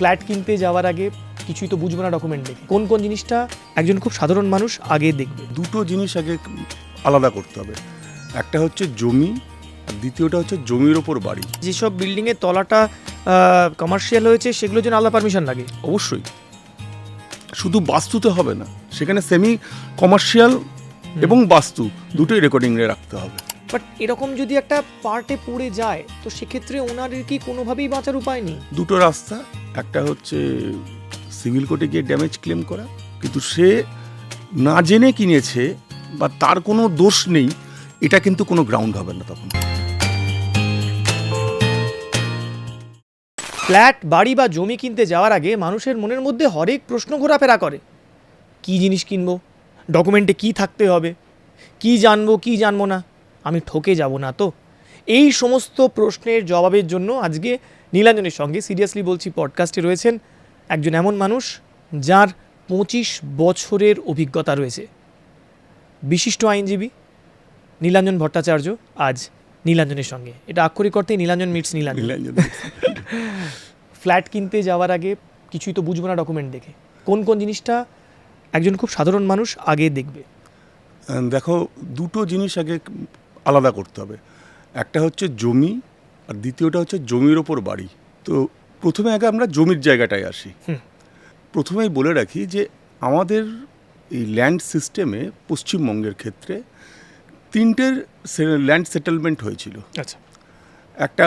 Flat কিনতে যাওয়ার আগে কিছুই তো বুঝব না ডকুমেন্ট দেখে। কোন কোন জিনিসটা একজন খুব সাধারণ মানুষ আগে দেখবে? দুটো জিনিস আগে আলাদা করতে হবে। একটা হচ্ছে জমি আর দ্বিতীয়টা হচ্ছে জমির ওপর বাড়ি। যেসব বিল্ডিংয়ের তলাটা কমার্শিয়াল হয়েছে সেগুলোর জন্য আলাদা পারমিশন লাগে? অবশ্যই। শুধু বাস্তুতে হবে না সেখানে সেমি কমার্শিয়াল এবং বাস্তু দুটোই রেকর্ডিংয়ে রাখতে হবে। বাট এরকম যদি একটা পার্টে পড়ে যায় তো সেক্ষেত্রে ওনার কি কোনোভাবেই বাঁচার উপায় নেই? দুটো রাস্তা একটা হচ্ছে সিভিল কোর্টে গিয়ে ড্যামেজ ক্লেম করা কিন্তু সে না জেনে কিনেছে বা তার কোনো দোষ নেই এটা কিন্তু কোনো গ্রাউন্ড হবে না তখন। ফ্ল্যাট বাড়ি বা জমি কিনতে যাওয়ার আগে মানুষের মনের মধ্যে হরেক প্রশ্ন ঘোরাফেরা করে। কি জিনিস কিনবো? ডকুমেন্টে কি থাকতে হবে? কি জানব কি জানব না? আমি ঠকে যাব না তো? এই সমস্ত প্রশ্নের জবাবের জন্য আজকে নীলাঞ্জনের সঙ্গে সিরিয়াসলি বলছি পডকাস্টে রয়েছেন একজন এমন মানুষ যার পঁচিশ বছরের অভিজ্ঞতা রয়েছে। বিশিষ্ট আইনজীবী নীলাঞ্জন ভট্টাচার্য আজ নীলাঞ্জনের সঙ্গে। এটা আক্ষরিক অর্থে নীলাঞ্জন মিটস নীলাঞ্জন। নীলাঞ্জন ফ্ল্যাট কিনতে যাওয়ার আগে কিছুই তো বুঝব না ডকুমেন্ট দেখে। কোন কোন জিনিসটা একজন খুব সাধারণ মানুষ আগে দেখবে? দেখো দুটো জিনিস আগে আলাদা করতে হবে। একটা হচ্ছে জমি আর দ্বিতীয়টা হচ্ছে জমির ওপর বাড়ি। তো প্রথমে আগে আমরা জমির জায়গাটায় আসি। প্রথমেই বলে রাখি যে আমাদের এই ল্যান্ড সিস্টেমে পশ্চিমবঙ্গের ক্ষেত্রে তিনটের ল্যান্ড সেটেলমেন্ট হয়েছিল। আচ্ছা। একটা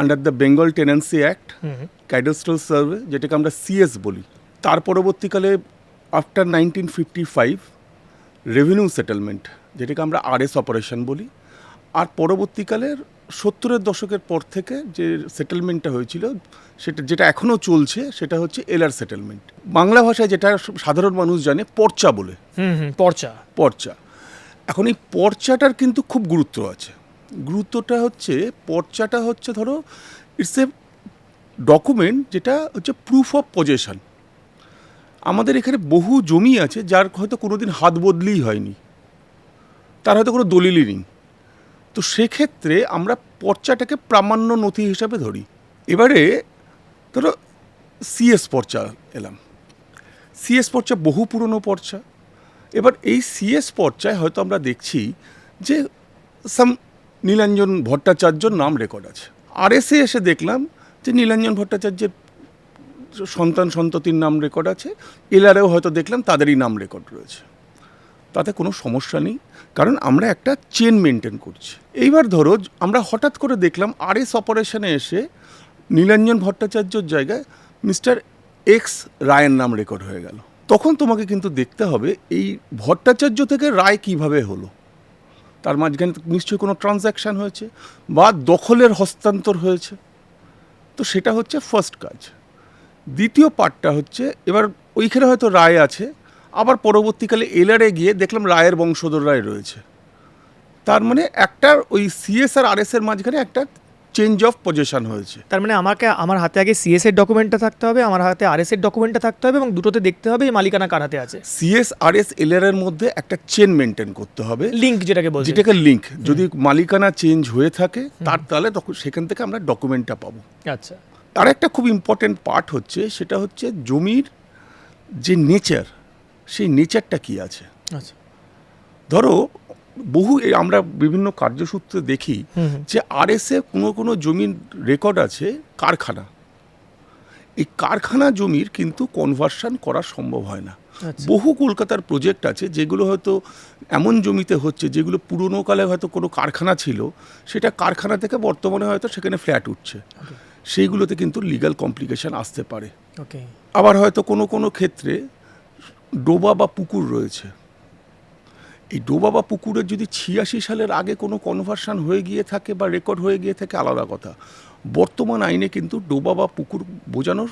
under the Bengal tenancy act cadastral survey যেটাকে আমরা সিএস বলি। তার পরবর্তীকালে after nineteen fifty five revenue settlement যেটাকে আমরা আরএস অপারেশন বলি। আর পরবর্তীকালের সত্তরের দশকের পর থেকে যে সেটেলমেন্টটা হয়েছিল সেটা যেটা এখনও চলছে সেটা হচ্ছে এলআর সেটেলমেন্ট বাংলা ভাষায় যেটা সাধারণ মানুষ জানে পর্চা বলে। হুম হুম পর্চা। পর্চা। এখন এই পর্চাটার কিন্তু খুব গুরুত্ব আছে। গুরুত্বটা হচ্ছে পর্চাটা হচ্ছে ধরো ইটস এ ডকুমেন্ট যেটা হচ্ছে প্রুফ অফ পজেশন আমাদের এখানে বহু জমি আছে যার হয়তো কোনোদিন হাত বদলিই হয়নি। তার হয়তো কোনো দলিলই নেই। তো সেক্ষেত্রে আমরা পর্চাটাকে প্রামাণ্য নথি হিসাবে ধরি। এবারে ধরো সিএস পর্চা এলাম। সিএস পর্চা বহু পুরনো পর্চা। এবার এই সিএস পর্চায় হয়তো আমরা দেখছি যে সাম নীলাঞ্জন ভট্টাচার্যর নাম রেকর্ড আছে। আর এসে এসে দেখলাম যে নীলাঞ্জন ভট্টাচার্যের সন্তান সন্ততির নাম রেকর্ড আছে। এলারেও হয়তো দেখলাম তাদেরই নাম রেকর্ড রয়েছে। তাতে কোনো সমস্যা নেই। কারণ আমরা একটা চেন মেনটেন করছি। এইবার ধরো, আমরা হঠাৎ করে দেখলাম আর এস অপারেশনে এসে নীলাঞ্জন ভট্টাচার্যর জায়গায় মিস্টার এক্স রায়ের নাম রেকর্ড হয়ে গেল। তখন তোমাকে কিন্তু দেখতে হবে, এই ভট্টাচার্য থেকে রায় কীভাবে হলো? তার মাঝখানে নিশ্চয়ই কোনো ট্রানজ্যাকশান হয়েছে বা দখলের হস্তান্তর হয়েছে। তো সেটা হচ্ছে ফার্স্ট কাজ। দ্বিতীয় পার্টটা হচ্ছে, এবার ওইখানে হয়তো রায় আছে আবার পরবর্তীকালে এলারে গিয়ে দেখলাম রায়ের বংশধর রায় রয়েছে। তার মানে একটা ওই সিএস আর আর এর মাঝখানে একটা চেঞ্জ অফ পজিশন হয়েছে। তার মানে আমাকে আমার হাতে আগে সিএস এর ডকুমেন্টটা থাকতে হবে আমার হাতে আর এস এর ডকুমেন্টটা থাকতে হবে এবং দুটোতে দেখতে হবে এই মালিকানা কার হাতে আছে। সিএস আর এস এলআর এর মধ্যে একটা চেন মেনটেন করতে হবে। লিঙ্ক যেটাকে বলছি যেটাকে লিঙ্ক যদি মালিকানা চেঞ্জ হয়ে থাকে তার তাহলে তখন সেখান থেকে আমরা ডকুমেন্টটা পাবো। আচ্ছা। আর একটা খুব ইম্পর্টেন্ট পার্ট হচ্ছে সেটা হচ্ছে জমির যে নেচার সেই নেচারটা কি আছে? আচ্ছা। ধরো বহু আমরা বিভিন্ন কার্যসূত্রে দেখি। যে আর এস এ কোনো কোনো জমির রেকর্ড আছে কারখানা। এই কারখানা জমির কিন্তু কনভার্সন করা সম্ভব হয় না। আচ্ছা। বহু কলকাতার প্রজেক্ট আছে যেগুলো হয়তো এমন জমিতে হচ্ছে যেগুলো পুরনো কালে হয়তো কোনো কারখানা ছিল সেটা কারখানা থেকে বর্তমানে হয়তো সেখানে ফ্ল্যাট উঠছে। সেইগুলোতে কিন্তু লিগ্যাল কমপ্লিকেশন আসতে পারে। আবার হয়তো কোনো কোনো ক্ষেত্রে ডোবা বা পুকুর রয়েছে। এই ডোবা বা পুকুরের যদি ছিয়াশি সালের আগে কোনো কনভার্সন হয়ে গিয়ে থাকে বা রেকর্ড হয়ে গিয়ে থাকে আলাদা কথা। বর্তমান আইনে কিন্তু ডোবা বা পুকুর বোঝানোর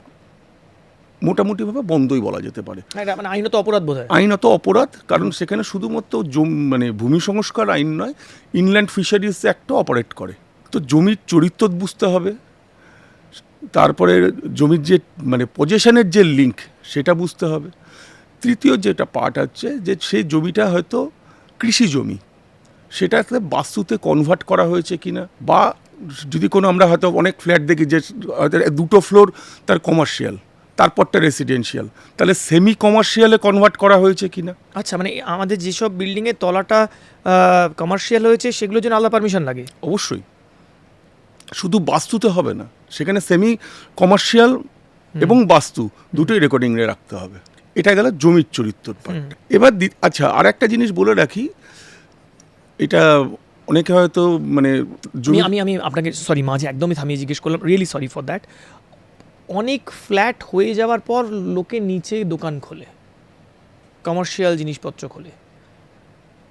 মোটামুটিভাবে বন্ধই বলা যেতে পারে। এটা মানে আইনত অপরাধ বোধ হয় আইনত অপরাধ কারণ সেখানে শুধুমাত্র জম মানে ভূমি সংস্কার আইন নয় ইনল্যান্ড ফিশারিজ অ্যাক্টও অপারেট করে। তো জমির চরিত্র বুঝতে হবে। তারপরে জমির যে মানে পজিশনের যে লিঙ্ক সেটা বুঝতে হবে। তৃতীয় যেটা পার্ট হচ্ছে যে সেই জমিটা হয়তো কৃষি জমি। সেটাতে বাস্তুতে কনভার্ট করা হয়েছে কিনা বা যদি কোনো আমরা হয়তো অনেক ফ্ল্যাট দেখি যে হয়তো দুটো ফ্লোর তার কমার্শিয়াল তারপরটা রেসিডেন্সিয়াল তাহলে সেমি কমার্শিয়ালে কনভার্ট করা হয়েছে কিনা? আচ্ছা মানে আমাদের যেসব বিল্ডিংয়ের তলাটা কমার্শিয়াল হয়েছে সেগুলোর জন্য আলাদা পারমিশন লাগে? অবশ্যই। শুধু বাস্তুতে হবে না সেখানে সেমি কমার্শিয়াল এবং বাস্তু দুটোই রেকর্ডিংয়ে রাখতে হবে। এটা গেল জমির চরিত্র। এবার আচ্ছা আর একটা জিনিস বলে রাখি এটা অনেকে হয়তো মানে আমি আমি আপনাকে সরি মাঝে একদমই থামিয়ে জিজ্ঞেস করলাম রিয়েলি সরি ফর দ্যাট অনেক ফ্ল্যাট হয়ে যাওয়ার পর লোকে নিচে দোকান খোলে কমার্শিয়াল জিনিসপত্র খোলে।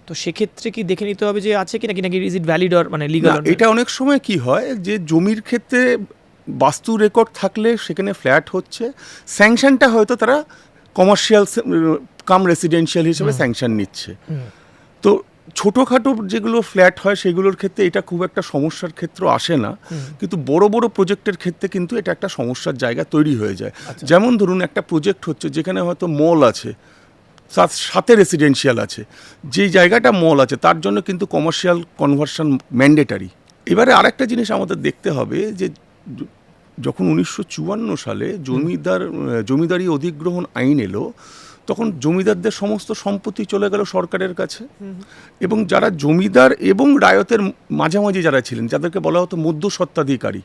তো সেক্ষেত্রে কি দেখে নিতে হবে যে আছে কি নাকি নাকি ইজ ইট ভ্যালিড অর মানে লিগাল এটা অনেক সময় কি হয় যে জমির ক্ষেত্রে বাস্তু রেকর্ড থাকলে সেখানে ফ্ল্যাট হচ্ছে স্যাংশনটা হয়তো তারা কমার্শিয়াল কাম রেসিডেন্সিয়াল হিসেবে স্যাংশন নিচ্ছে। তো ছোটোখাটো যেগুলো ফ্ল্যাট হয় সেগুলোর ক্ষেত্রে এটা খুব একটা সমস্যার ক্ষেত্র আসে না। কিন্তু বড় বড় প্রজেক্টের ক্ষেত্রে কিন্তু এটা একটা সমস্যার জায়গা তৈরি হয়ে যায়। আচ্ছা। যেমন ধরুন একটা প্রজেক্ট হচ্ছে যেখানে হয়তো মল আছে সাথ- রেসিডেন্সিয়াল আছে। যেই জায়গাটা মল আছে তার জন্য কিন্তু কমার্শিয়াল কনভার্সন ম্যান্ডেটারি এবারে আরেকটা জিনিস আমাদের দেখতে হবে য- যখন উনিশশো চুয়ান্ন সালে জমিদার জমিদারি অধিগ্রহণ আইন এলো তখন জমিদারদের সমস্ত সম্পত্তি চলে গেল সরকারের কাছে। এবং যারা জমিদার এবং রায়তের মাঝামাঝি যারা ছিলেন যাদেরকে বলা হতো মধ্যস্বত্বাধিকারী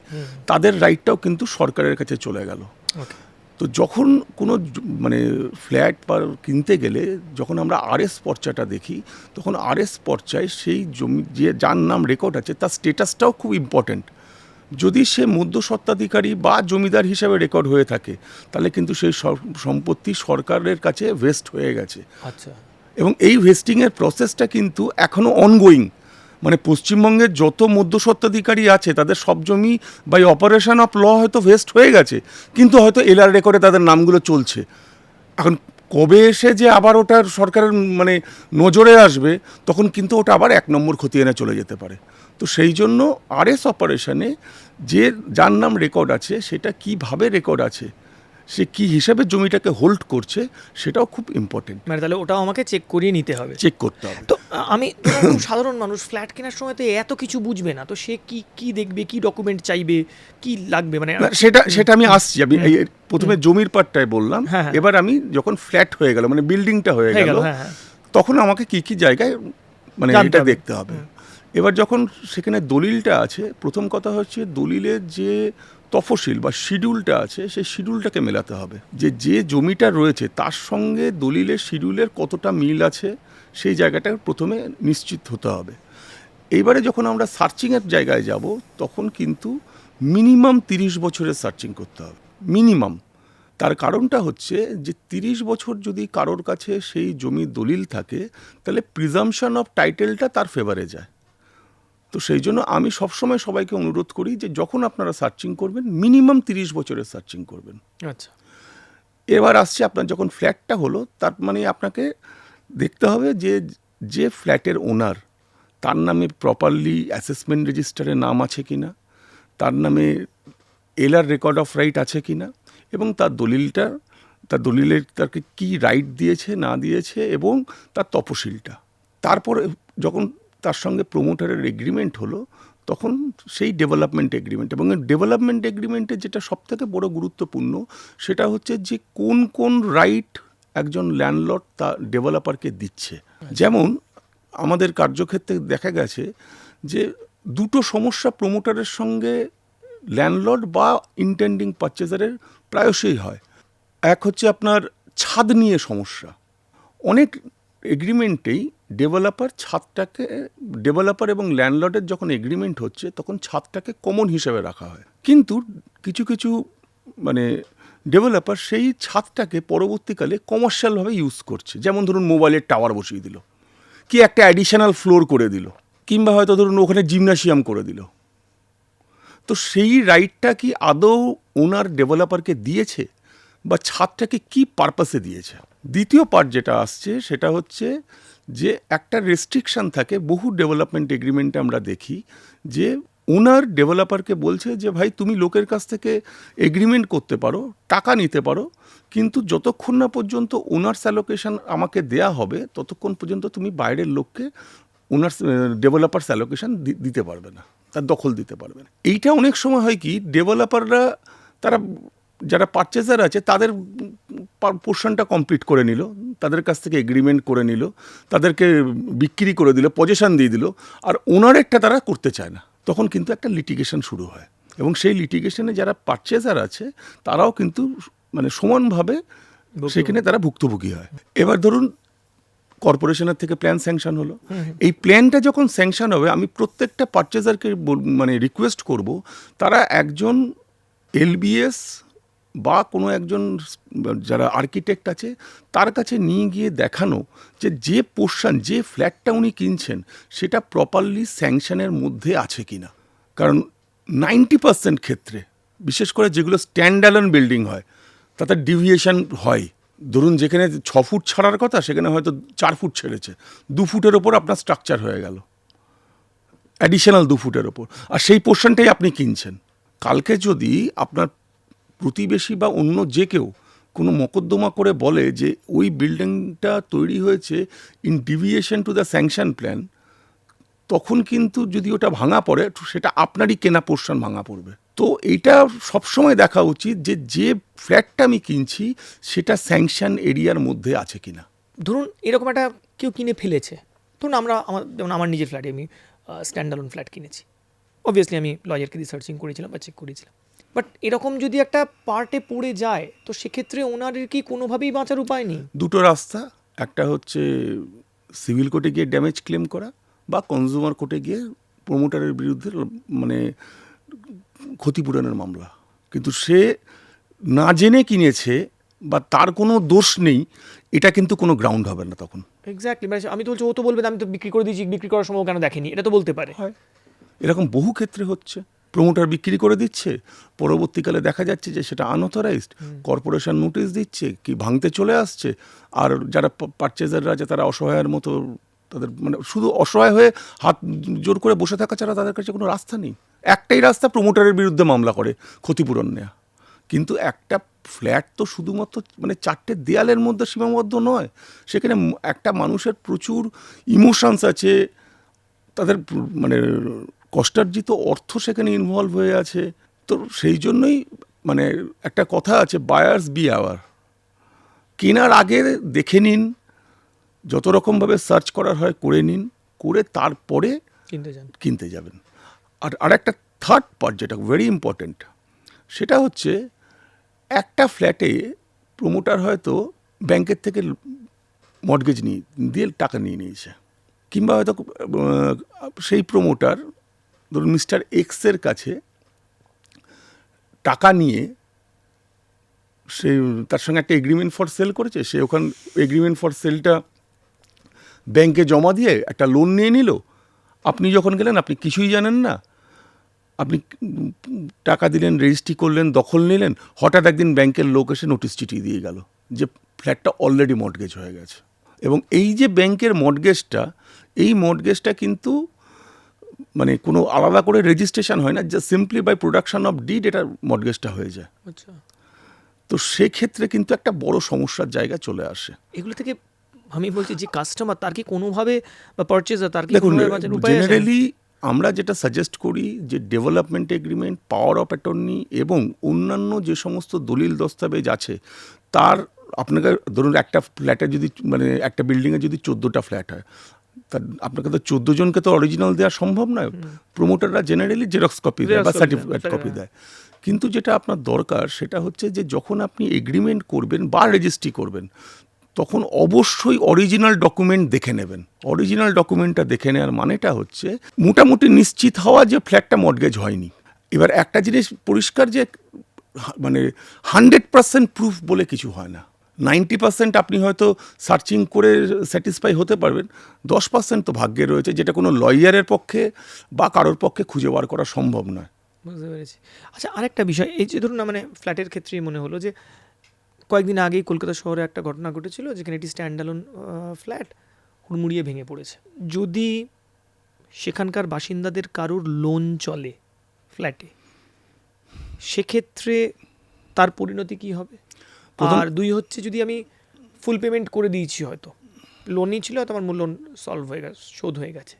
তাদের রাইটটাও কিন্তু সরকারের কাছে চলে গেল। তো যখন কোনো মানে ফ্ল্যাট বা কিনতে গেলে যখন আমরা আরএস পর্চাটা দেখি তখন আরএস পর্চায় সেই জমি যে যার নাম রেকর্ড আছে তার স্টেটাসটাও খুব ইম্পর্ট্যান্ট। যদি সে মধ্যস্বত্বাধিকারী বা জমিদার হিসাবে রেকর্ড হয়ে থাকে তাহলে কিন্তু সেই সম্পত্তি সরকারের কাছে ভেস্ট হয়ে গেছে। আচ্ছা। এবং এই ভেস্টিংয়ের প্রসেসটা কিন্তু এখনও অনগোয়িং মানে পশ্চিমবঙ্গের যত মধ্যস্বত্বাধিকারী আছে তাদের সব জমি বাই অপারেশন অফ ল হয়তো ভেস্ট হয়ে গেছে কিন্তু হয়তো এলআর রেকর্ডে তাদের নামগুলো চলছে। এখন কবে এসে যে আবার ওটার সরকারের মানে নজরে আসবে তখন কিন্তু ওটা আবার এক নম্বর খতিয়ে এনে চলে যেতে পারে। তো সেই জন্য আরএস অপারেশনে যে যার নাম রেকর্ড আছে সেটা কীভাবে রেকর্ড আছে সে কি হিসাবে জমিটাকে হোল্ড করছে সেটাও খুব ইম্পর্টেন্ট মানে তাহলে ওটাও আমাকে চেক করিয়ে নিতে হবে। চেক করতে হবে। তো আমি সাধারণ মানুষ ফ্ল্যাট কেনার সময় তো এত কিছু বুঝবে না তো সে কি কি দেখবে কি ডকুমেন্ট চাইবে কি লাগবে? মানে সেটা সেটা আমি আসছি। আমি প্রথমে জমির পাটটায় বললাম। হ্যাঁ, হ্যাঁ। এবার আমি যখন ফ্ল্যাট হয়ে গেল মানে বিল্ডিংটা হয়ে গেল হ্যাঁ। তখন আমাকে কি কি জায়গায় মানে এটা দেখতে হবে। এবার যখন সেখানে দলিলটা আছে, প্রথম কথা হচ্ছে দলিলের যে তফসিল বা শিডিউলটা আছে, সেই শিডিউলটাকে মেলাতে হবে। যে যে জমিটা রয়েছে, তার সঙ্গে দলিলের শিডিউলের কতটা মিল আছে, সেই জায়গাটা প্রথমে নিশ্চিত হতে হবে। এইবারে যখন আমরা সার্চিংয়ের জায়গায় যাব, তখন কিন্তু মিনিমাম তিরিশ বছরের সার্চিং করতে হবে। মিনিমাম। তার কারণটা হচ্ছে যে, তিরিশ বছর যদি কারোর কাছে সেই জমি দলিল থাকে, তাহলে প্রিজামশন অফ টাইটেলটা তার ফেভারে যায়। তো সেই জন্য আমি সবসময় সবাইকে অনুরোধ করি যে যখন আপনারা সার্চিং করবেন মিনিমাম তিরিশ বছরের সার্চিং করবেন। আচ্ছা। এবার আসছে আপনার যখন ফ্ল্যাটটা হলো তার মানে আপনাকে দেখতে হবে যে যে ফ্ল্যাটের ওনার তার নামে প্রপারলি অ্যাসেসমেন্ট রেজিস্টারে নাম আছে কি না তার নামে এলআর রেকর্ড অফ রাইট আছে কি না এবং তার দলিলটা তার দলিলের তাকে কি রাইট দিয়েছে না দিয়েছে এবং তার তপশিলটা তারপরে যখন তার সঙ্গে প্রমোটারের এগ্রিমেন্ট হলো, তখন সেই ডেভেলপমেন্ট এগ্রিমেন্ট এবং ডেভেলপমেন্ট এগ্রিমেন্টের যেটা সবথেকে বড় গুরুত্বপূর্ণ, সেটা হচ্ছে যে কোন কোন রাইট একজন ল্যান্ডলর্ড তা ডেভেলপারকে দিচ্ছে। যেমন আমাদের কার্যক্ষেত্রে দেখা গেছে যে দুটো সমস্যা প্রমোটারের সঙ্গে ল্যান্ডলর্ড বা ইন্টেন্ডিং পারচেজারের প্রায়শই হয়। এক হচ্ছে আপনার ছাদ নিয়ে সমস্যা। অনেক এগ্রিমেন্টেই ডেভেলপার ছাদটাকে ডেভেলপার এবং ল্যান্ডলর্ডের যখন এগ্রিমেন্ট হচ্ছে, তখন ছাদটাকে কমন হিসেবে রাখা হয়। কিন্তু কিছু কিছু মানে ডেভেলপার সেই ছাদটাকে পরবর্তীকালে কমার্শিয়ালভাবে ইউজ করছে। যেমন ধরুন মোবাইলের টাওয়ার বসিয়ে দিল, কি একটা অ্যাডিশনাল ফ্লোর করে দিল, কিংবা হয়তো ধরুন ওখানে জিমনাসিয়াম করে দিল। তো সেই রাইটটা কি আদৌ ওনার ডেভেলপারকে দিয়েছে, বা ছাদটাকে কি পারপাসে দিয়েছে? দ্বিতীয় পার্ট যেটা আসছে, সেটা হচ্ছে যে একটা রেস্ট্রিকশন থাকে, বহু ডেভেলপমেন্ট এগ্রিমেন্টে আমরা দেখি যে ওনার ডেভেলপারকে বলছে যে, ভাই, তুমি লোকের কাছ থেকে এগ্রিমেন্ট করতে পারো, টাকা নিতে পারো, কিন্তু যতক্ষণ না পর্যন্ত ওনার্স অ্যালোকেশন আমাকে দেয়া হবে, ততক্ষণ পর্যন্ত তুমি বাইরের লোককে ওনার্স ডেভেলপার্স অ্যালোকেশন দিতে পারবে না, তার দখল দিতে পারবে না। এইটা অনেক সময় হয় কি ডেভেলপাররা তারা যারা পারচেজার আছে তাদের পোর্শনটা কমপ্লিট করে নিল। তাদের কাছ থেকে এগ্রিমেন্ট করে নিল। তাদেরকে বিক্রি করে দিল পজেশন দিয়ে দিল। আর ওনারেরটা তারা করতে চায় না। তখন কিন্তু একটা লিটিগেশন শুরু হয়। এবং সেই লিটিগেশনে যারা পারচেজার আছে তারাও কিন্তু মানে সমানভাবে সেখানে তারা ভুক্তভোগী হয়। এবার ধরুন কর্পোরেশনের থেকে প্ল্যান স্যাংশন হলো। এই প্ল্যানটা যখন স্যাংশন হবে আমি প্রত্যেকটা পারচেজারকে মানে রিকোয়েস্ট করব তারা একজন এলবিএস বা কোনো একজন যারা আর্কিটেক্ট আছে, তার কাছে নিয়ে গিয়ে দেখানো যে যে পোর্শন যে ফ্ল্যাটটা উনি কিনছেন, সেটা প্রপারলি স্যাংশনের মধ্যে আছে কি না কারণ নাইনটি পার্সেন্ট ক্ষেত্রে, বিশেষ করে যেগুলো স্ট্যান্ডার্ন বিল্ডিং হয়, তাতে ডিভিয়েশন হয়। ধরুন যেখানে ছ ফুট ছাড়ার কথা, সেখানে হয়তো চার ফুট ছেড়েছে। দু ফুটের ওপর আপনার স্ট্রাকচার হয়ে গেল। অ্যাডিশনাল দু ফুটের ওপর। আর সেই পোর্শনটাই আপনি কিনছেন। কালকে যদি আপনার প্রতিবেশী বা অন্য যে কেউ কোনো মকদ্দমা করে বলে যে ওই বিল্ডিংটা তৈরি হয়েছে in deviation to the sanction plan তখন কিন্তু যদি ওটা ভাঙা পড়ে সেটা আপনারই কেনা পোর্শন ভাঙা পড়বে। তো এইটা সবসময় দেখা উচিত যে যে ফ্ল্যাটটা আমি কিনছি, সেটা স্যাংশন এরিয়ার মধ্যে আছে কিনা। ধরুন, এরকম একটা কেউ কিনে ফেলেছে। ধরুন আমরা আমার, যেমন আমার নিজের ফ্ল্যাটে আমি স্ট্যান্ডালোন ফ্ল্যাট কিনেছি। অবভিয়াসলি আমি লয়ারকে দিয়ে সার্চিং করেছিলাম বা চেক করেছিলাম। বাট এরকম যদি একটা পার্টে পড়ে যায় তো সেক্ষেত্রে ওনারের কি কোনোভাবেই বাঁচার উপায় নেই? দুটো রাস্তা একটা হচ্ছে সিভিল কোর্টে গিয়ে ড্যামেজ ক্লেম করা বা কনজিউমার কোর্টে গিয়ে প্রমোটারের বিরুদ্ধে মানে ক্ষতিপূরণের মামলা। কিন্তু সে না জেনে কিনেছে বা তার কোনো দোষ নেই এটা কিন্তু কোনো গ্রাউন্ড হবে না তখন। এক্স্যাক্টলি মানে আমি তো বলছি ও তো বলবে আমি তো বিক্রি করে দিয়েছি বিক্রি করার সময় কেন দেখেনি? এটা তো বলতে পারে। হয়। এরকম বহু ক্ষেত্রে হচ্ছে। প্রমোটার বিক্রি করে দিচ্ছে। পরবর্তীকালে দেখা যাচ্ছে যে সেটা আনঅথরাইজড কর্পোরেশন নোটিশ দিচ্ছে কি ভাঙতে চলে আসছে। আর যারা পারচেজাররা আছে তারা অসহায়ের মতো তাদের মানে শুধু অসহায় হয়ে হাত জোর করে বসে থাকা ছাড়া তাদের কাছে কোনো রাস্তা নেই। একটাই রাস্তা প্রমোটারের বিরুদ্ধে মামলা করে ক্ষতিপূরণ নেওয়া কিন্তু একটা ফ্ল্যাট তো শুধুমাত্র মানে চারটে দেয়ালের মধ্যে সীমাবদ্ধ নয়। সেখানে একটা মানুষের প্রচুর ইমোশনস আছে। তাদের মানে কষ্টার্জিত অর্থ সেখানে ইনভলভ হয়ে আছে। তো সেই জন্যই মানে একটা কথা আছে বায়ার্স বি আওয়ার কেনার আগে দেখে নিন যত রকমভাবে সার্চ করার হয় করে নিন করে তারপরে কিনতে যান। কিনতে যাবেন। আর আরেকটা থার্ড পার্ট যেটা ভেরি ইম্পর্ট্যান্ট সেটা হচ্ছে একটা ফ্ল্যাটে প্রমোটার হয়তো ব্যাংকের থেকে মর্গেজ নিয়ে দিয়ে টাকা নিয়ে নিয়েছে। কিংবা হয়তো সেই প্রমোটার ধরুন মিস্টার এক্সের কাছে টাকা নিয়ে সে তার সঙ্গে একটা এগ্রিমেন্ট ফর সেল করেছে, সে ওখান এগ্রিমেন্ট ফর সেলটা ব্যাংকে জমা দিয়ে একটা লোন নিয়ে নিল। আপনি যখন গেলেন, আপনি কিছুই জানেন না। আপনি টাকা দিলেন রেজিস্ট্রি করলেন, দখল নিলেন, হঠাৎ একদিন ব্যাংকের লোক এসে নোটিশ চিঠি দিয়ে গেল যে ফ্ল্যাটটা অলরেডি মর্টগেজ হয়ে গেছে। এবং এই যে ব্যাংকের মর্টগেজটা এই মর্টগেজটা কিন্তু মানে কোনো আলাদা করে রেজিস্ট্রেশন হয় না just simply by production of deed এটা মর্টগেজটা হয়ে যায়। আচ্ছা। তো সেক্ষেত্রে কিন্তু একটা বড় সমস্যার জায়গা চলে আসে। এগুলো থেকে আমি বলছি যে কাস্টমার তার কি কোনোভাবে বা পারচেজার তার কি? জেনারেলি আমরা যেটা সাজেস্ট করি যে development agreement power of attorney এবং অন্যান্য যে সমস্ত দলিল দস্তাবেজ আছে তার আপনাকে ধরুন একটা ফ্ল্যাটে যদি মানে একটা বিল্ডিংয়ে যদি চোদ্দোটা ফ্ল্যাট হয় তা আপনাকে তো চোদ্দ জনকে তো অরিজিনাল দেওয়া সম্ভব নয়। প্রোমোটাররা জেনারেলি জেরক্স কপি দেয় বা সার্টিফিকেট কপি দেয় কিন্তু যেটা আপনার দরকার সেটা হচ্ছে যে যখন আপনি এগ্রিমেন্ট করবেন বা রেজিস্ট্রি করবেন তখন অবশ্যই অরিজিনাল ডকুমেন্ট দেখে নেবেন। অরিজিনাল ডকুমেন্টটা দেখে নেওয়ার মানেটা হচ্ছে মোটামুটি নিশ্চিত হওয়া যে ফ্ল্যাটটা মর্টগেজ হয়নি। এবার একটা জিনিস পরিষ্কার যে মানে হান্ড্রেড পার্সেন্ট প্রুফ বলে কিছু হয় না। নাইনটি পার্সেন্ট আপনি হয়তো সার্চিং করে স্যাটিসফাই হতে পারবেন, দশ পার্সেন্ট তো ভাগ্যে রয়েছে, যেটা কোনো লয়ারের পক্ষে বা কারোর পক্ষে খুঁজে বার করা সম্ভব নয়। বুঝতে পেরেছি। আচ্ছা আরেকটা বিষয়, এই যে ধরুন মানে ফ্ল্যাটের ক্ষেত্রেই মনে হলো যে কয়েকদিন আগেই কলকাতা শহরে একটা ঘটনা ঘটেছিল, যেখানে একটি স্ট্যান্ডালোন ফ্ল্যাট হুড়মুড়িয়ে ভেঙে পড়েছে। যদি সেখানকার বাসিন্দাদের কারোর লোন চলে ফ্ল্যাটে, সেক্ষেত্রে তার পরিণতি কি হবে? আর দুই হচ্ছে যদি আমি ফুল পেমেন্ট করে দিয়েছি হয়তো। লোনই ছিল হয়তো আমার মূল লোন সলভ হয়ে গেছে শোধ হয়ে গেছে।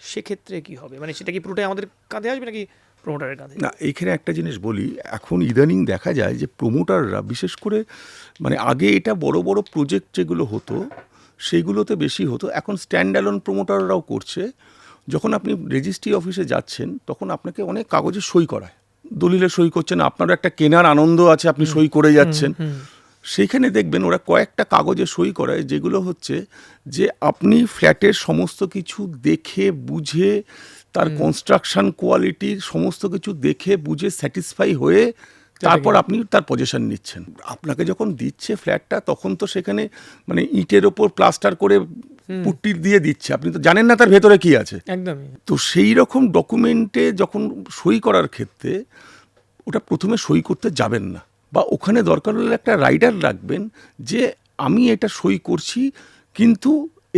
সেক্ষেত্রে কি হবে? মানে সেটা কি পুরোটাই আমাদের কাঁধে আসবে নাকি প্রমোটারের কাঁধে? না এইখানে একটা জিনিস বলি এখন ইদানিং দেখা যায় যে প্রমোটাররা বিশেষ করে মানে আগে এটা বড় বড় প্রজেক্ট যেগুলো হতো সেগুলোতে বেশি হতো। এখন স্ট্যান্ড অ্যালোন প্রমোটাররাও করছে। যখন আপনি রেজিস্ট্রি অফিসে যাচ্ছেন তখন আপনাকে অনেক কাগজে সই করায়। দলিলে সই করছেন আপনারও একটা কেনার আনন্দ আছে আপনি সই করে যাচ্ছেন। সেইখানে দেখবেন ওরা কয়েকটা কাগজে সই করায় যেগুলো হচ্ছে যে আপনি ফ্ল্যাটের সমস্ত কিছু দেখে বুঝে তার কনস্ট্রাকশন কোয়ালিটির সমস্ত কিছু দেখে বুঝে স্যাটিসফাই হয়ে তারপর আপনি তার পজিশন নিচ্ছেন। আপনাকে যখন দিচ্ছে ফ্ল্যাটটা তখন তো সেখানে মানে ইটের ওপর প্লাস্টার করে পুট্টি দিয়ে দিচ্ছে। আপনি তো জানেন না তার ভেতরে কি আছে। একদমই। তো সেই রকম ডকুমেন্টে যখন সই করার ক্ষেত্রে ওটা প্রথমে সই করতে যাবেন না। বা ওখানে দরকার হলে একটা রাইডার রাখবেন যে আমি এটা সই করছি, কিন্তু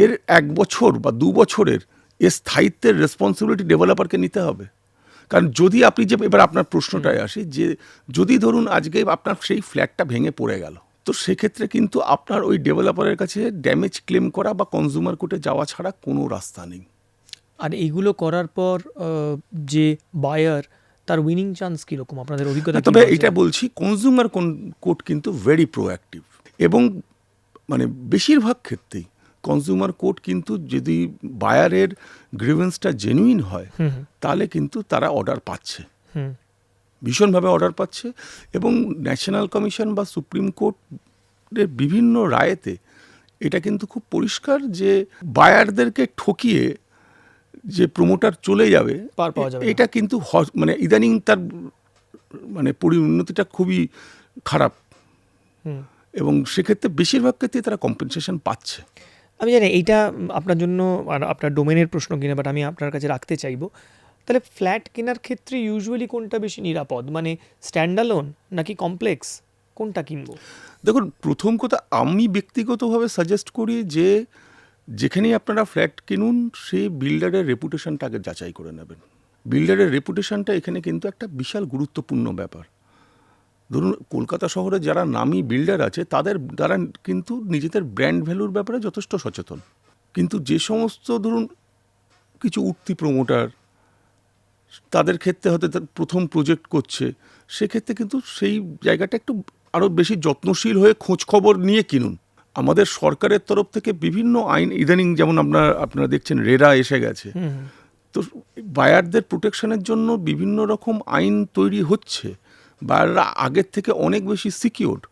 এর এক বছর বা দু বছরের এর স্থায়িত্বের রেসপন্সিবিলিটি ডেভেলপারকে নিতে হবে। কারণ যদি আপনি যে, এবার আপনার প্রশ্নটায় আসি যে, যদি ধরুন আজকে আপনার সেই ফ্ল্যাটটা ভেঙে পড়ে গেল, তো সেক্ষেত্রে কিন্তু আপনার ওই ডেভেলপারের কাছে ড্যামেজ ক্লেম করা বা কনজিউমার কোর্টে যাওয়া ছাড়া কোনো রাস্তা নেই। আর এইগুলো করার পর যে বায়ার তার উইনিং চান্স কীরকম? আপনাদের অভিজ্ঞতা তবে এটা বলছি কনজিউমার কোর্ট কিন্তু ভেরি প্রোঅ্যাক্টিভ এবং মানে বেশিরভাগ ক্ষেত্রেই কনজিউমার কোর্ট কিন্তু যদি বায়ারের গ্রিভেন্সটা জেনুইন হয় তাহলে কিন্তু তারা অর্ডার পাচ্ছে। ভীষণভাবে অর্ডার পাচ্ছে এবং ন্যাশনাল কমিশন বা সুপ্রিম কোর্টের বিভিন্ন রায়েতে এটা কিন্তু খুব পরিষ্কার যে বায়ারদেরকে ঠকিয়ে যে প্রমোটার চলে যাবে পার পাওয়া যাবে এটা কিন্তু মানে ইদানিং তার মানে পরিণতিটা খুবই খারাপ। হুম। এবং সেক্ষেত্রে বেশিরভাগ ক্ষেত্রে তারা কম্পেনসেশন পাচ্ছে। আমি জানি এইটা আপনার জন্য আর আপনার ডোমেনের প্রশ্ন কিনা বাট আমি আপনার কাছে রাখতে চাইব। তাহলে ফ্ল্যাট কেনার ক্ষেত্রে ইউজুয়ালি কোনটা বেশি নিরাপদ? মানে স্ট্যান্ডালোন নাকি কমপ্লেক্স কোনটা কিনবো? দেখুন প্রথম কথা আমি ব্যক্তিগতভাবে সাজেস্ট করি যে যেখানেই আপনারা ফ্ল্যাট কিনুন সেই বিল্ডারের রেপুটেশনটা আগে যাচাই করে নেবেন। বিল্ডারের রেপুটেশনটা এখানে কিন্তু একটা বিশাল গুরুত্বপূর্ণ ব্যাপার। ধরুন, কলকাতা শহরে যারা নামি বিল্ডার আছে, তাদের দ্বারা কিন্তু নিজেদের ব্র্যান্ড ভ্যালুর ব্যাপারে যথেষ্ট সচেতন। কিন্তু যে সমস্ত, ধরুন, কিছু উঠতি প্রমোটার তাদের ক্ষেত্রে হয়তো প্রথম প্রজেক্ট করছে, সেক্ষেত্রে কিন্তু সেই জায়গাটা একটু আরও বেশি যত্নশীল হয়ে খোঁজ খবর নিয়ে কিনুন। আমাদের সরকারের তরফ থেকে বিভিন্ন আইন ইদানিং যেমন আপনারা আপনারা দেখছেন রেরা এসে গেছে। তো বায়ারদের প্রোটেকশনের জন্য বিভিন্ন রকম আইন তৈরি হচ্ছে। বায়াররা আগের থেকে অনেক বেশি সিকিউরড।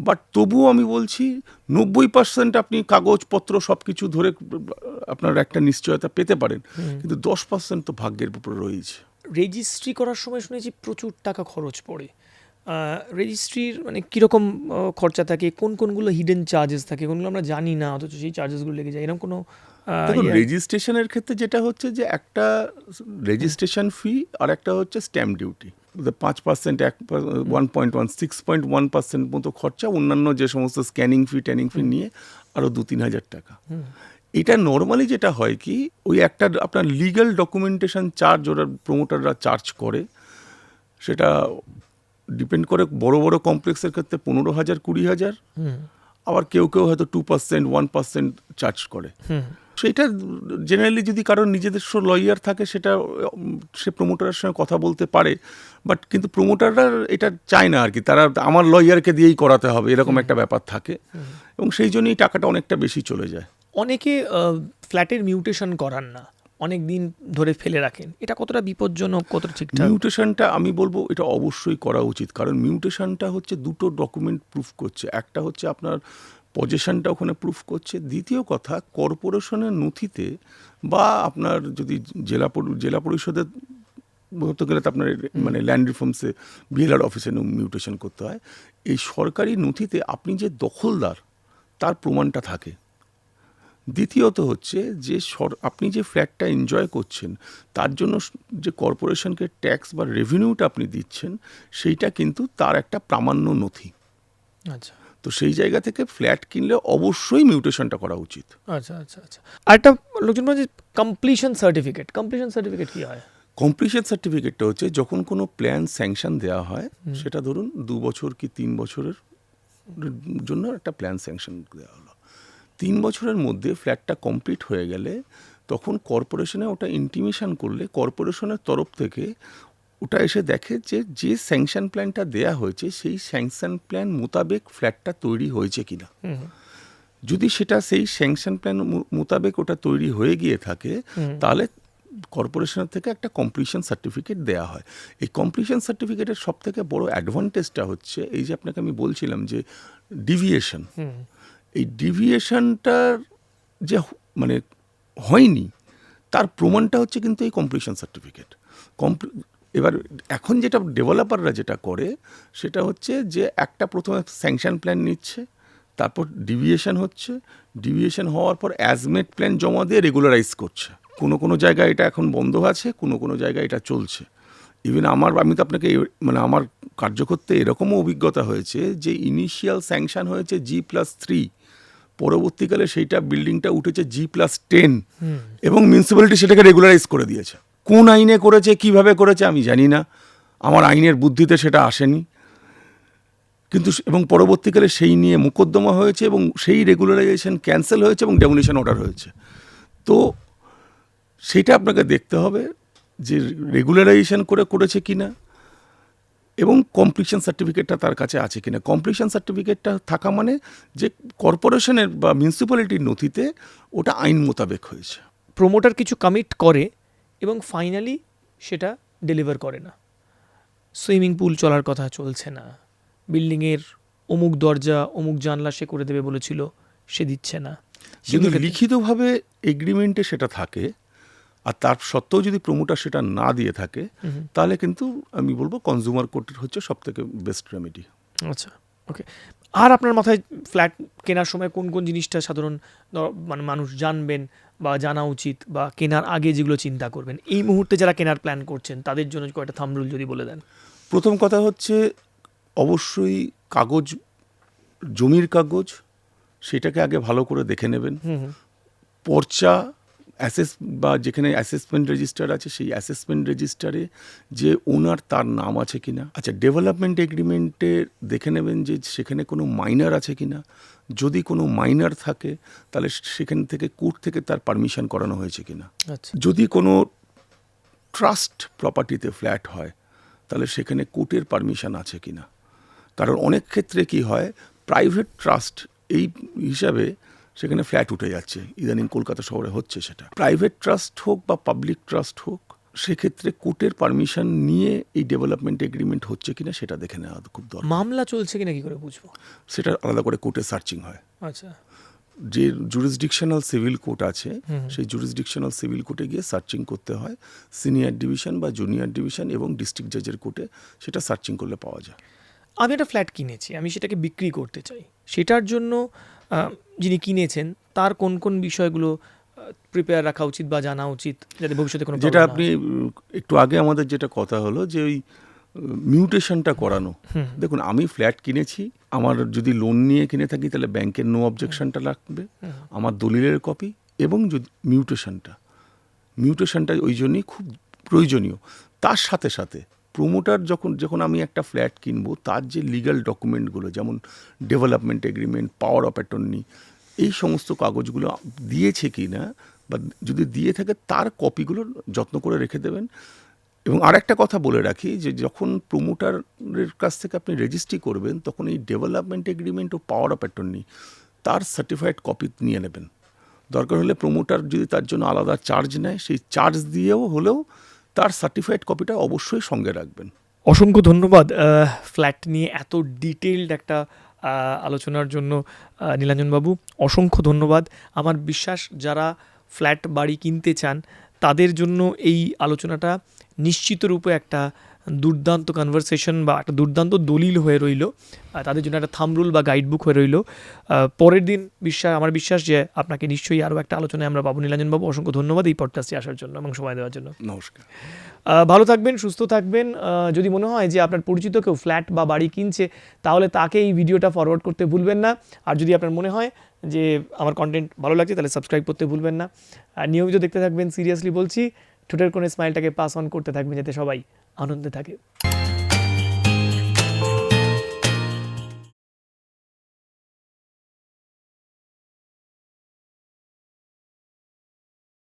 বাট তবুও আমি বলছি নব্বই পার্সেন্ট আপনি কাগজপত্র সব কিছু ধরে আপনার একটা নিশ্চয়তা পেতে পারেন। কিন্তু দশ পার্সেন্ট তো ভাগ্যের উপরে রয়েছে রেজিস্ট্রি করার সময় শুনেছি প্রচুর টাকা খরচ পড়ে। রেজিস্ট্রির মানে কীরকম খরচা থাকে? কোন কোনগুলো হিডেন চার্জেস থাকে? কোনগুলো আমরা জানি না অথচ সেই চার্জেসগুলো লেগে যায়। এরকম কোনো দেখুন ইয়ে- রেজিস্ট্রেশনের ক্ষেত্রে যেটা হচ্ছে যে একটা রেজিস্ট্রেশন ফি আর একটা হচ্ছে স্ট্যাম্প ডিউটি পাঁচ পার্সেন্ট এক one point one six point one percent মতো খরচা অন্যান্য যে সমস্ত স্ক্যানিং ফি ট্যানিং ফি নিয়ে আরও দু তিন হাজার টাকা। এটা নর্মালি যেটা হয় কি ওই একটা আপনার লিগ্যাল ডকুমেন্টেশন চার্জ ওরা প্রমোটাররা চার্জ করে। সেটা ডিপেন্ড করে বড় বড় কমপ্লেক্সের ক্ষেত্রে পনেরো হাজার কুড়ি হাজার। আবার কেউ কেউ হয়তো two percent one percent charge করে। সেইটা জেনারেলি যদি কারোর নিজস্ব লয়ার থাকে সেটা সে প্রমোটারের সঙ্গে কথা বলতে পারে। বাট কিন্তু প্রমোটাররা এটা চায় না আর কি। তারা আমার লয়ারকে দিয়েই করাতে হবে এরকম একটা ব্যাপার থাকে। এবং সেই জন্যই টাকাটা অনেকটা বেশি চলে যায়। অনেকে ফ্ল্যাটের মিউটেশন করান না। অনেক দিন ধরে ফেলে রাখেন। এটা কতটা বিপজ্জনক কতটা ঠিকঠাক? মিউটেশনটা আমি বলব এটা অবশ্যই করা উচিত। কারণ মিউটেশনটা হচ্ছে দুটো ডকুমেন্ট প্রুফ করছে। একটা হচ্ছে আপনার পজিশনটা ওখানে প্রুফ করছে। দ্বিতীয় কথা কর্পোরেশনের নথিতে বা আপনার যদি জেলা জেলা পরিষদের হতে গেলে তো আপনার মানে ল্যান্ড রিফর্মসে বিএলআর অফিসে মিউটেশন করতে হয়। এই সরকারি নথিতে আপনি যে দখলদার তার প্রমাণটা থাকে। দ্বিতীয়ত হচ্ছে যে সর আপনি যে ফ্ল্যাটটা এনজয় করছেন তার জন্য যে কর্পোরেশনকে ট্যাক্স বা রেভিনিউটা আপনি দিচ্ছেন সেইটা কিন্তু তার একটা প্রামাণ্য নথি। আচ্ছা। তো সেই জায়গা থেকে ফ্ল্যাট কিনলে অবশ্যই মিউটেশনটা করা উচিত। আচ্ছা আচ্ছা আচ্ছা। আর একটা লোকজন বলে যে কমপ্লিশন সার্টিফিকেট কমপ্লিশন সার্টিফিকেট কি হয়? কমপ্লিশন সার্টিফিকেটটা হচ্ছে যখন কোনো প্ল্যান স্যাংশন দেওয়া হয় সেটা ধরুন দু বছর কি তিন বছরের জন্য একটা প্ল্যান স্যাংশন দেওয়া হলো। তিন বছরের মধ্যে ফ্ল্যাটটা কমপ্লিট হয়ে গেলে তখন কর্পোরেশনে ওটা ইন্টিমেশন করলে কর্পোরেশনের তরফ থেকে ওটা এসে দেখে যে যে স্যাংশন প্ল্যানটা দেয়া হয়েছে সেই স্যাংশন প্ল্যান মোতাবেক ফ্ল্যাটটা তৈরি হয়েছে কিনা। যদি সেটা সেই স্যাংশন প্ল্যান মোতাবেক ওটা তৈরি হয়ে গিয়ে থাকে তাহলে কর্পোরেশনের থেকে একটা কমপ্লিশন সার্টিফিকেট দেওয়া হয়। এই কমপ্লিশন সার্টিফিকেটের সব থেকে বড় অ্যাডভান্টেজটা হচ্ছে এই যে আপনাকে আমি বলছিলাম যে ডিভিয়েশন এই ডিভিয়েশনটার যে মানে হয়নি, তার প্রমাণটা হচ্ছে কিন্তু এই কমপ্লিশন সার্টিফিকেট কমপ্লি এবার এখন যেটা ডেভেলপাররা যেটা করে, সেটা হচ্ছে যে একটা প্রথমে স্যাংশন প্ল্যান নিচ্ছে, তারপর ডিভিয়েশন হচ্ছে ডিভিয়েশন হওয়ার পর অ্যাজমেট প্ল্যান জমা দিয়ে রেগুলারাইজ করছে। কোনো কোনো জায়গায় এটা এখন বন্ধ আছে, কোনো কোনো জায়গায় এটা চলছে। ইভেন আমার, আমি তো আপনাকে মানে আমার কার্যকর্তে এরকমও অভিজ্ঞতা হয়েছে যে ইনিশিয়াল স্যাংশন হয়েছে জি প্লাস থ্রি পরবর্তীকালে সেইটা বিল্ডিংটা উঠেছে জি প্লাস টেন এবং মিউনিসিপ্যালিটি সেটাকে রেগুলারাইজ করে দিয়েছে। কোন আইনে করেছে কীভাবে করেছে আমি জানি না। আমার আইনের বুদ্ধিতে সেটা আসেনি। কিন্তু এবং পরবর্তীকালে সেই নিয়ে মোকদ্দমা হয়েছে এবং সেই রেগুলারাইজেশন ক্যান্সেল হয়েছে এবং ডেমোলিশন অর্ডার হয়েছে। তো সেটা আপনাকে দেখতে হবে যে রেগুলারাইজেশন করে করেছে কিনা। এবং কমপ্লিশন সার্টিফিকেটটা তার কাছে আছে কিনা? কমপ্লিশন সার্টিফিকেটটা থাকা মানে যে কর্পোরেশনের বা মিউনিসিপ্যালিটির নথিতে ওটা আইন মোতাবেক হয়েছে। প্রোমোটার কিছু কমিট করে এবং ফাইনালি সেটা ডেলিভার করে না। সুইমিং পুল চলার কথা চলছে না। বিল্ডিংয়ের অমুক দরজা অমুক জানলা সে করে দেবে বলেছিল সে দিচ্ছে না। যদি লিখিতভাবে এগ্রিমেন্টে সেটা থাকে আর তার সত্ত্বেও যদি প্রমোটার সেটা না দিয়ে থাকে তাহলে কিন্তু আমি বলব কনজিউমার কোর্টের হচ্ছে সব থেকে বেস্ট রেমেডি আচ্ছা ওকে আর আপনার মাথায় ফ্ল্যাট কেনার সময় কোন কোন জিনিসটা সাধারণ মানে মানুষ জানবেন বা জানা উচিত বা কেনার আগে যেগুলো চিন্তা করবেন? এই মুহূর্তে যারা কেনার প্ল্যান করছেন তাদের জন্য কয়েকটা থামরুল যদি বলে দেন। প্রথম কথা হচ্ছে অবশ্যই কাগজ জমির কাগজ সেটাকে আগে ভালো করে দেখে নেবেন। পর্চা অ্যাসেস বা যেখানে অ্যাসেসমেন্ট রেজিস্টার আছে সেই অ্যাসেসমেন্ট রেজিস্টারে যে ওনার তার নাম আছে কিনা। আচ্ছা ডেভেলপমেন্ট এগ্রিমেন্টে দেখে নেবেন যে সেখানে কোনো মাইনার আছে কিনা। যদি কোনো মাইনার থাকে তাহলে সেখান থেকে কোর্ট থেকে তার পারমিশন করানো হয়েছে কিনা। আচ্ছা। যদি কোনো ট্রাস্ট প্রপার্টিতে ফ্ল্যাট হয় তাহলে সেখানে কোর্টের পারমিশন আছে কিনা। কারণ অনেক ক্ষেত্রে কি হয় প্রাইভেট ট্রাস্ট এই হিসাবে সেখানে ফ্ল্যাট উঠে যাচ্ছে ইদানিং কলকাতা শহরে হচ্ছে সেটা। প্রাইভেট ট্রাস্ট হোক বা পাবলিক ট্রাস্ট হোক সেক্ষেত্রে কোর্টের পারমিশন নিয়ে এই ডেভেলপমেন্ট এগ্রিমেন্ট হচ্ছে কিনা সেটা দেখে নেওয়া খুব দরকার। মামলা চলছে কিনা কি করে বুঝব? সেটা আলাদা করে কোর্টে সার্চিং হয়। আচ্ছা। যে জুরিসডিকশনাল সিভিল কোর্ট আছে। সেই জুরিসডিকশনাল সিভিল কোর্টে গিয়ে সার্চিং করতে হয় সিনিয়র ডিভিশন বা জুনিয়র ডিভিশন এবং ডিস্ট্রিক্ট জাজের কোর্টে সেটা সার্চিং করলে পাওয়া যায়। আমি একটা ফ্ল্যাট কিনেছি আমি সেটাকে বিক্রি করতে চাই। সেটার জন্য যিনি কিনেছেন তার কোন কোন বিষয়গুলো প্রিপেয়ার রাখা উচিত বা জানা উচিত যাতে ভবিষ্যতে কোনো যেটা আপনি একটু আগে আমাদের যেটা কথা হলো যে ওই মিউটেশনটা করানো। দেখুন আমি ফ্ল্যাট কিনেছি আমার যদি লোন নিয়ে কিনে থাকি তাহলে ব্যাংকের নো অবজেকশনটা লাগবে আমার দলিলের কপি এবং যদি মিউটেশনটা মিউটেশনটা ওই জন্যই খুব প্রয়োজনীয়। তার সাথে সাথে প্রোমোটার যখন যখন আমি একটা ফ্ল্যাট কিনবো, তার যে লিগাল ডকুমেন্টগুলো যেমন development agreement power of attorney এই সমস্ত কাগজগুলো দিয়েছে কি না বা যদি দিয়ে থাকে, তার কপিগুলো যত্ন করে রেখে দেবেন। এবং আরেকটা কথা বলে রাখি, যে যখন প্রোমোটারের কাছ থেকে আপনি রেজিস্ট্রি করবেন, তখন এই ডেভেলপমেন্ট এগ্রিমেন্ট ও পাওয়ার অফ অ্যাটর্নি তার সার্টিফাইড কপি নিয়ে নেবেন। দরকার হলে প্রোমোটার যদি তার জন্য আলাদা চার্জ নেয়, সেই চার্জ দিয়েও হলেও তার সার্টিফাইড কপিটা অবশ্যই সঙ্গে রাখবেন। অসংখ্য ধন্যবাদ ফ্ল্যাট নিয়ে এত ডিটেলড একটা আলোচনার জন্য নীলাঞ্জনবাবু। অসংখ্য ধন্যবাদ। আমার বিশ্বাস যারা ফ্ল্যাট বাড়ি কিনতে চান, তাদের জন্য এই আলোচনাটা নিশ্চিতরূপে একটা দুর্দান্ত কনভারসেশন বা একটা দুর্দান্ত দলিল হয়ে রইল। তাদের জন্য একটা থামরুল বা গাইডবুক হয়ে রইল। পরের দিন বিশ্বাস আমার বিশ্বাস যে আপনাকে নিশ্চয়ই আরও একটা আলোচনায় আমরা পাবো। নীলাঞ্জনবাবু অসংখ্য ধন্যবাদ এই পডকাস্টে আসার জন্য এবং সময় দেওয়ার জন্য। নমস্কার। ভালো থাকবেন সুস্থ থাকবেন। যদি মনে হয় যে আপনার পরিচিত কেউ ফ্ল্যাট বা বাড়ি কিনছে তাহলে তাকে এই ভিডিওটা ফরওয়ার্ড করতে ভুলবেন না। আর যদি আপনার মনে হয় যে আমার কন্টেন্ট ভালো লাগছে তাহলে সাবস্ক্রাইব করতে ভুলবেন না। আর নিয়মিত দেখতে থাকবেন সিরিয়াসলি বলছি। ঠোঁটের কোণে স্মাইলটাকে পাস অন করতে থাকবেন যাতে সবাই আনন্দে থাকে।